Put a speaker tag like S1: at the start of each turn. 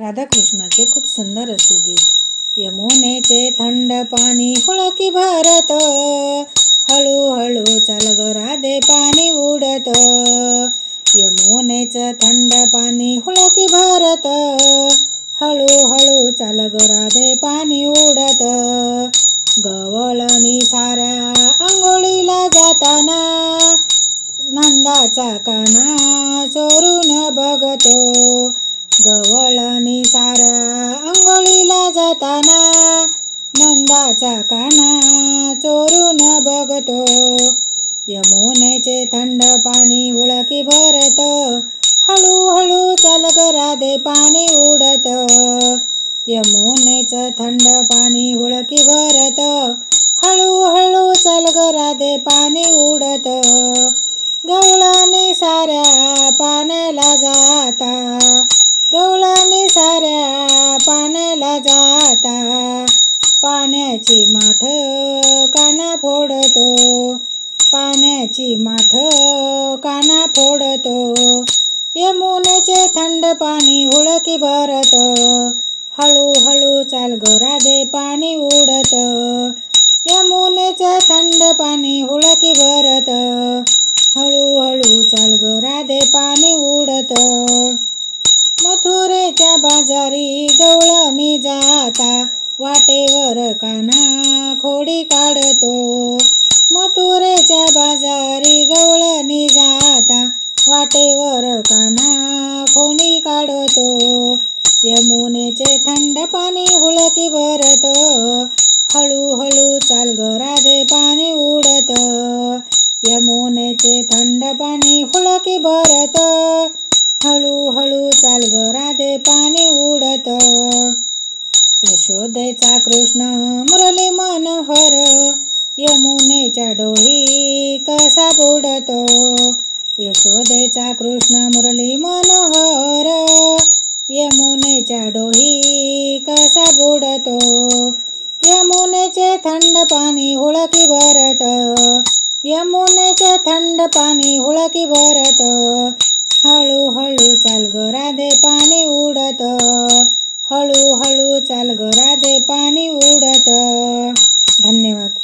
S1: राधाकृष्णाचे खूप सुंदर असे गीत. यमुनेचे थंड पाणी हुळकी भरत हळूहळू चाल ग राधे पाणी उडत. यमुनेचं थंड पाणी हुळकी भरत हळूहळू चाल ग राधे पाणी उडत. गवळणी साऱ्या आंघोळीला जाताना नंदाचा काना चोरून बघतो. देवाचा काना चोरून बघतो. यमुनेचे थंड पाणी उळकी भरत. हळूहळू चाल राधे पाणी उडत. यमुनेचं थंड पाणी उळकी भरत. हळूहळू चाल राधे पाणी उडत. गवळाने साऱ्या पाण्याची माठ काना फोडतो. पाण्याची माठ काना फोडतो. यमुनेचे थंड पाणी हुळकी भरत. हळूहळू चाल ग राधे पाणी उडत. यमुनेचे थंड पाणी हुळकी भरत. हळूहळू चाल ग राधे पाणी उडत. मथुरेच्या बाजारी गवळणी जाता. वाटेवर काना खोडी काढतो. मथुरेच्या बाजारी गवळणी जाता. वाटेवर काना खोनी काढतो. यमुनेचे थंड पाणी हुळकी भरत. हळूहळू चाल ग राधे पाणी उडत. यमुनेचे थंड पाणी हुळकी भरत. हळूहळू चाल ग राधे पाणी उडत. यशोदेचा कृष्ण मुरली मनोहर यमुनेच्या डोही कसा बुडतो? यशोदेचा कृष्ण मुरली मनोहर यमुनेच्या डोही कसा बुडतो? यमुनेचे थंड पाणी हुळकी भरत यमुनेचे थंड पाणी हुळकी भरत हळूहळू चाल ग राधे पा चालू चाल घराते पाणी उडत. धन्यवाद.